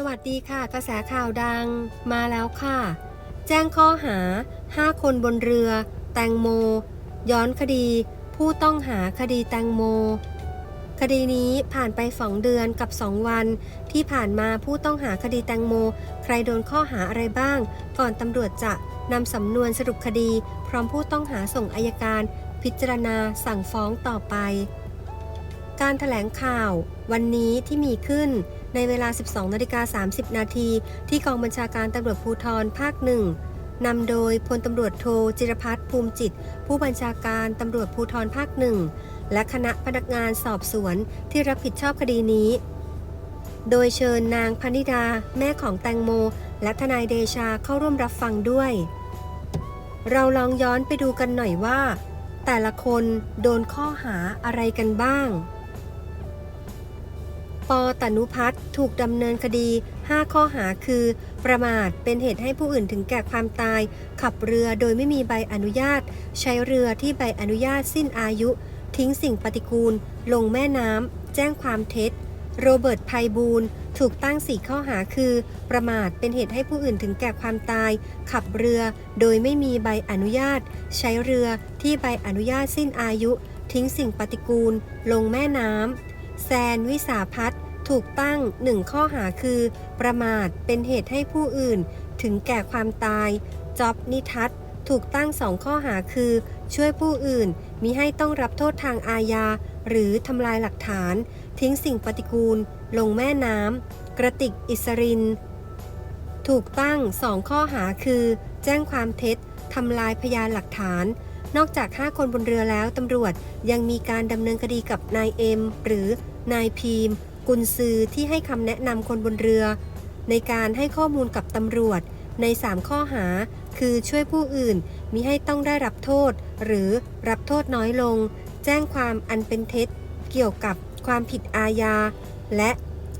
สวัสดีค่ะ กระแสข่าวดังมาแล้วค่ะ แจ้งข้อหา 5 คนบนเรือ แตงโม ย้อนคดี ผู้ต้องหาคดีแตงโม คดีนี้ผ่านไป 2 เดือนกับ 2 วัน ที่ผ่านมาผู้ต้องหาคดีแตงโม ใครโดนข้อหาอะไรบ้าง ก่อนตำรวจจะนำสำนวนสรุปคดี พร้อมผู้ต้องหาส่งอายการ พิจารณาสั่งฟ้องต่อไป การถแถลงข่าว วันนี้ที่มีขึ้น ในเวลา 12นาฬิกา30 นาที ที่กองบัญชาการตำรวจภูธรภาคหนึ่งนำโดยพลตำรวจโทจิรพัฒน์ภูมิจิต ผู้บัญชาการตำรวจภูธรภาคหนึ่งและคณะพนักงานสอบสวนที่รับผิดชอบคดีนี้ โดยเชิญนางพนิดา แม่ของแตงโม และทนายเดชาเข้าร่วมรับฟังด้วย เราลองย้อนไปดูกันหน่อยว่า แต่ละคนโดนข้อหาอะไรกันบ้าง ปอตนุพัฒน์ถูกดำเนินคดี 5 ข้อหาคือ ประมาทเป็นเหตุให้ผู้อื่นถึงแก่ความตาย ขับเรือโดยไม่มีใบอนุญาต ใช้เรือที่ใบอนุญาตสิ้นอายุ ทิ้งสิ่งปฏิกูล ลงแม่น้ำ แจ้งความเท็จ โรเบิร์ตไพบูลถูกตั้ง4ข้อหาคือ ประมาทเป็นเหตุให้ผู้อื่นถึงแก่ความตาย ขับเรือโดยไม่มีใบอนุญาต ใช้เรือที่ใบอนุญาตสิ้นอายุ ทิ้งสิ่งปฏิกูล ลงแม่น้ำ แซนวิสาพัฒน์ถูกตั้งหนึ่งข้อหาคือ ประมาทเป็นเหตุให้ผู้อื่น ถึงแก่ความตายจ็อบนิทัศถูกตั้งสองข้อหาคือ ช่วยผู้อื่นมิให้ต้องรับโทษทางอาญา หรือทำลายหลักฐาน ทิ้งสิ่งปฏิกูล ลงแม่น้ำกระติกอิสริน ถูกตั้งสองข้อหาคือ แจ้งความเท็จทำลายพยานหลักฐาน นอกจาก 5 คนบนเรือแล้วตำรวจยังมีการดำเนินคดีกับนายเอ็มหรือนายพีม กุนซือที่ให้คำแนะนำคนบนเรือ ในการให้ข้อมูลกับตำรวจใน 3 ข้อหา คือช่วยผู้อื่นมิให้ต้องได้รับโทษ หรือรับโทษน้อยลง แจ้งความอันเป็นเท็จ เกี่ยวกับความผิดอาญา และ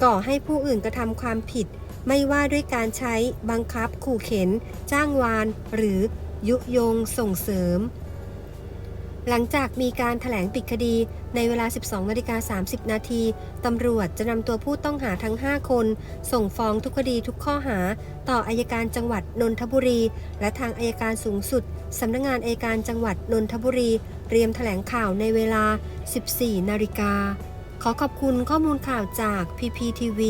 ก่อให้ผู้อื่นกระทำความผิด ไม่ว่าด้วยการใช้บังคับขู่เข็น จ้างวาน หรือยุยงส่งเสริม หลังจากมีการถแถลงปิดคดีในเวลา 12นาฬิกา30 นาทีตำรวจจะนำตัวผู้ต้องหาทั้ง 5 คน ส่งฟ้องทุกคดีทุกข้อหา ต่ออายการจังหวัดนนทบุรี และทางอายการสูงสุดสำนักงงานอายการจังหวัดนนทบุรี เตรียมแถลงข่าวในเวลา 14 นาฬิกา ขอขอบคุณข้อมูลข่าวจาก PPTV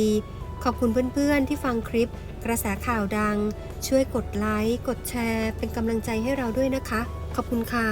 ขอบคุณเพื่อนๆ ที่ฟังคลิป กระแสข่าวดัง ช่วยกดไลค์ กดแชร์ เป็นกำลังใจให้เราด้วยนะคะ ขอบคุณค่ะ